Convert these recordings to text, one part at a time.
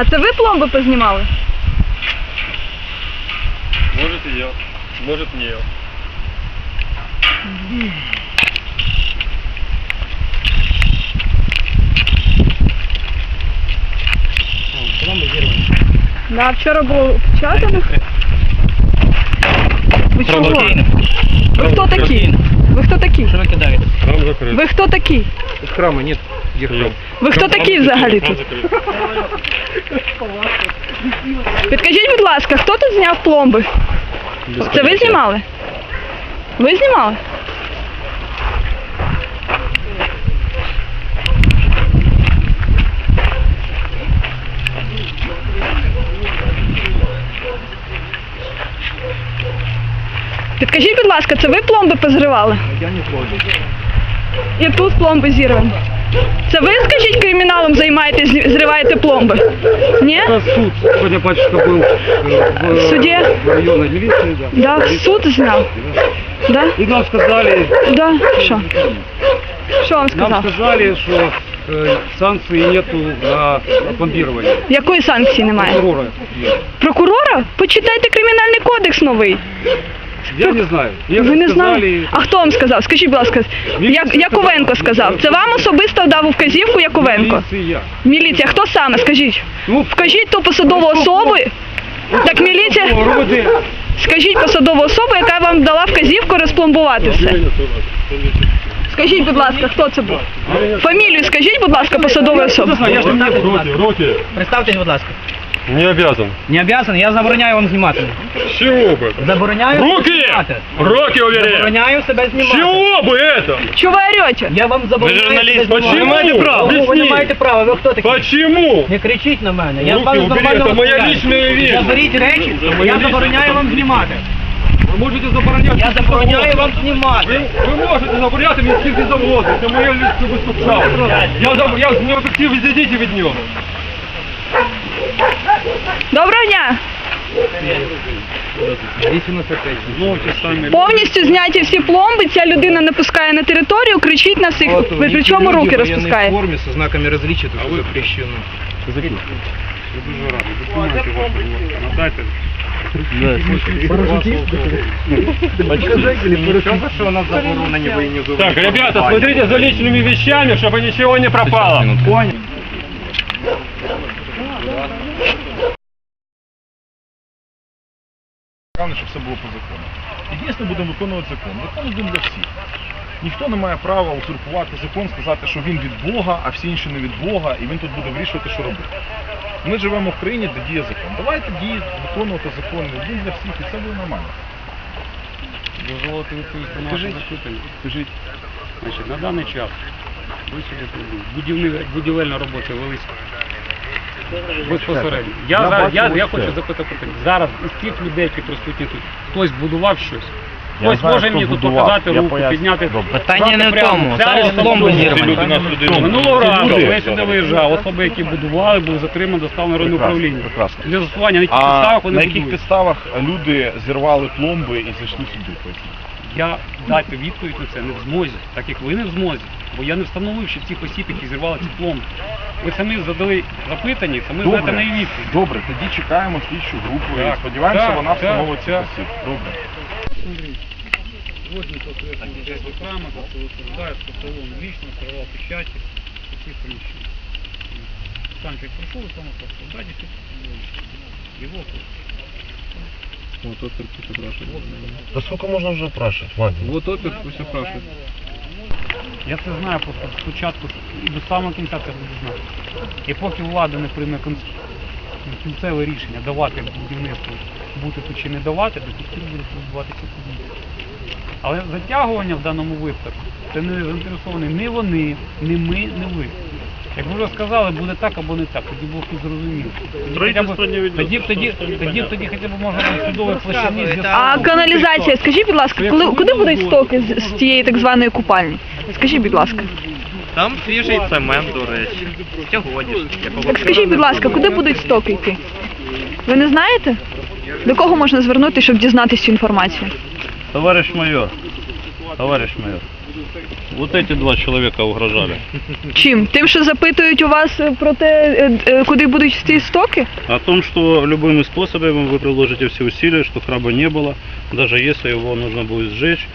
А це ви пломби познімали? Может и я, может не я. Да, вчора було опечатано. Ви чого? Ви хто такі? Ви хто такі? Що ви кидаєте? Храм закрыт. Ви хто такі? З храму, Ви хто такі взагалі тут? Підкажіть, будь ласка, хто тут зняв пломби? Це ви знімали? Ви знімали? Підкажіть, будь ласка, це ви пломби позривали? Я не згоден. І тут пломби зірвані. Це ви, скажіть, криміналом займаєтесь, зі- зриваєте пломби? Ні? Это суд. Сегодня батюшка был э, в, В суде? в районной милиции, да. Да, суд зняв. Да? И нам сказали, Да? Що? Що вам нам сказав? сказали, что э, санкций нету на пломбирование. Якої санкції немає? Прокурора. Прокурора? Почитайте кримінальний кодекс новий. Я не знаю. Мне Ви не сказали, знаєте? А хто вам сказав? Скажіть, будь ласка, Міліція як, Яковенко сказав. Це вам особисто дав вказівку Яковенко? Милиция. Міліція, хто саме? Скажіть. Ну, Вкажіть ту посадову особу. Так міліція. Скажіть посадову особу, яка вам дала вказівку розпломбувати все. Скажіть, будь ласка, хто це був? Фамілію скажіть, будь ласка, посадової особи. Представтесь, будь ласка. Не обязан. Не обязан, я забороняю вам знімати. С чего бы это? Забороняю себе Руки! знімати. Руки уверяю! Забороняю себе С знімати. чего бы это? Чого ви орете? Я вам забороняю журналіст, себе знімати. почему? Ви не маєте права. Об'ясніть. Ви не маєте права. Ви хто такий? Почему? Не кричіть на мене. Я Руки з вами убери, нормально це моя розмовляю. лична вещь. Заберіть речі, Це моя я лична забороняю вам знімати. Вы можете заборонять. Я забороняю вам Ви, знімати. ви можете забороняти мені скільки завгодно. Це моє личне виступчало. Я, зав- я з нього хотів відійдіть від нього. Доброго дня! Ну, сами. Повністю зняті всі пломби, ця людина не пускає на територію, кричить на всіх, ви причому руки розпускає. форме со знаками различия, тут все запрещено. Документы ваши, вот, надайте. что у нас заборонені воєнізовані. Так, ребята, смотрите за личными вещами, чтобы ничего не пропало. Понял. Головне, щоб все було по закону. І дійсно будемо виконувати закон. Закон один для всіх. Ніхто не має права узурпувати закон, сказати, що він від Бога, а всі інші не від Бога, і він тут буде вирішувати, що робити. Ми живемо в країні, де діє закон. Давайте діяти, виконувати закон один для всіх, і це буде нормально. Дозволити відповісти на ваше Скажіть. запитання. Скажіть, значить, на даний час ви сюди прибули. Будівельна робота велися безпосередньо. Я, Я зараз, я, я хочу запитати питання. Зараз із тих людей, які присутні тут, хтось будував щось. Я Хтось знаю, може мені тут будував. показати Я руку, поясню. підняти. Добре. Питання не в прямо. тому. Ця Зараз особа пломби тут. зірвані. Люди нас сюди. Минулого разу, люди. коли сюди виїжджав, особи, які будували, були затримані, доставлені народне Прекрасно, управління. прекрасно. Для застосування на яких А підставах вони на яких будують. підставах люди зірвали пломби і зайшли сюди? Поясніть. Я дати відповідь на це не в змозі, так як ви не в змозі. Бо я не встановив, що цих осіб, які зірвали ці пломби. Ви самі задали запитання, і самі знаєте на її відповідь. Добре, тоді чекаємо слідчу групу Так, і сподіваємося, так, вона так, встановить цих так. осіб. Добре. Вот непосредственно храма, который утверждает, что салон лично сорвал печати таких помещений. Сам человек пришел и сам остался. Да, действительно, его Вот опер пусть опрашивает. Да сколько можно уже опрашивать, Вадим? Вот опер пусть опрашивает. Я це знаю просто спочатку і до самого кінця це буду знати. І поки влада не прийме кінцеве рішення давати будівництву бути тут чи не давати, до тих пір буде відбуватися події. Але затягування в даному випадку це не заінтересовані ні вони, ні ми, ні ви. Як ви вже сказали, буде так або не так, тоді Бог і зрозумів. Тоді, хоча б- тоді, б- тоді, тоді, тоді хоча б можна в судовій площині А каналізація, скажіть, будь ласка, коли, куди будуть стоки з, з тієї так званої купальні? Скажіть, будь ласка. Там свіжий цемент, до речі. Сьогоднішній. Так скажіть, будь ласка, куди будуть стоки йти? Ви не знаєте? До кого можна звернутися, щоб дізнатися цю інформацію? Товариш майор, Товарищ майор, вот эти два человека угрожали. Чим? Тим, що запитують у вас е, про те, е, е, куди будуть ці стоки? О том, что любыми способами вы приложите все усилия, что храба не было, даже если его нужно будет сжечь.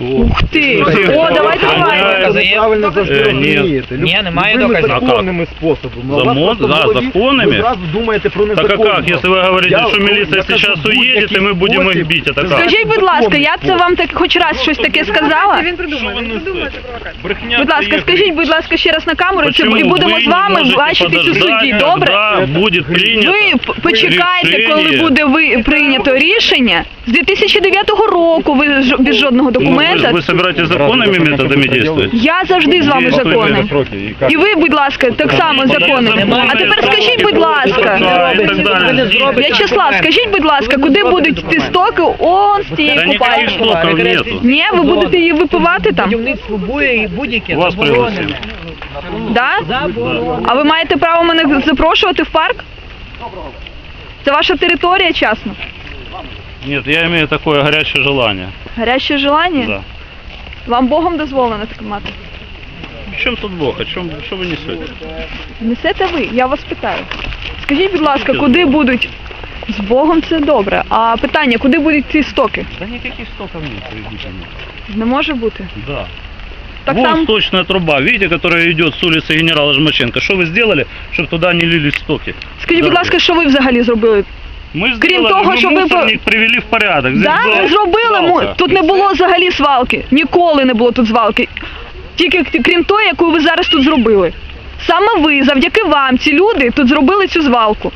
Вот. Ух ти! О, давайте давайте. Правильно Е, ні. Ні, немає доказів. А как? Законними способами. Замон- да, законами. Ви зразу думаєте про Так а незаконно. как, если вы говорите, Я- что милиция я кажу, сейчас будь-який уедет, и мы будем их спосіб. бить, это Це как? Скажіть, будь ласка, я це вам так хоч раз щось таке сказала? Брехня Будь ласка, це є скажіть, будь ласка, ще раз на камеру, це Почему і будемо вы з не вами можете бачитись у подождать, суді, добре? когда будет принято Ви п- почекайте, решение? коли буде ви прийнято рішення. З 2009 року ви ж- без жодного Ну, вы, документа. вы собираетесь законными методами действовать? Я завжди з вами Дійсно, законним. І ви, будь ласка, так само законним. А тепер скажіть, будь ласка, Да, і так далі. В'ячеслав, скажіть, будь ласка, куди будуть йти стоки он з Да тієї никаких купальні? штоков нету. Ні, ви будете її випивати там? Будівництво буде і будь-яке Вас заборонене. пригласили. Да? А ви маєте право мене запрошувати в парк? Це ваша територія частна? Нет, я имею такое горячее желание. Гаряче желання? Да. Вам Богом дозволено таке мати? В чем тут Бог? О чем, что вы несете? Несете ви, я вас питаю. Скажіть, будь ласка, куди будуть з Богом це добре. А питання, куди будуть ці стоки? Да никаких стоков нет, идите мне. Не може бути. Да. Так Вон там сточная труба, видите, которая идет с улицы генерала Жмаченко. Что вы сделали, чтобы туда не лились стоки? скажіть, будь Дорога. ласка, що ви взагалі зробили? Мы Крім сделали, того, мы що ви по- мусорник привели в порядок. Здесь Да, была ви зробили му- свалка. тут не було взагалі свалки. Ніколи не було тут свалки. Тільки к- крім тої, яку ви зараз тут зробили. Саме ви, завдяки вам, ці люди тут зробили цю звалку.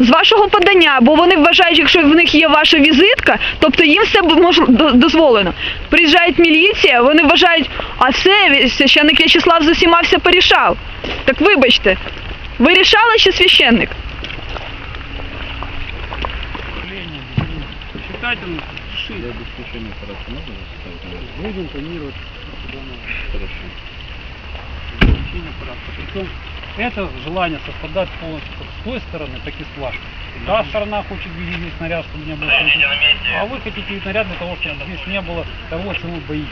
З вашого подання, бо вони вважають, якщо в них є ваша візитка, тобто їм все б- мож, до- дозволено. Приїжджає міліція, вони вважають, а все, священник В'ячеслав з усіма все порішав. Так вибачте, ви рішали чи священник? Считайте, ну, пиши. Будем планировать. Порядка. Причем это желание совпадает полностью как с той стороны, так и с вашей. Та сторона хочет видеть здесь наряд, чтобы не было. А вы хотите видеть наряд для того, чтобы здесь не было того, чего вы боитесь.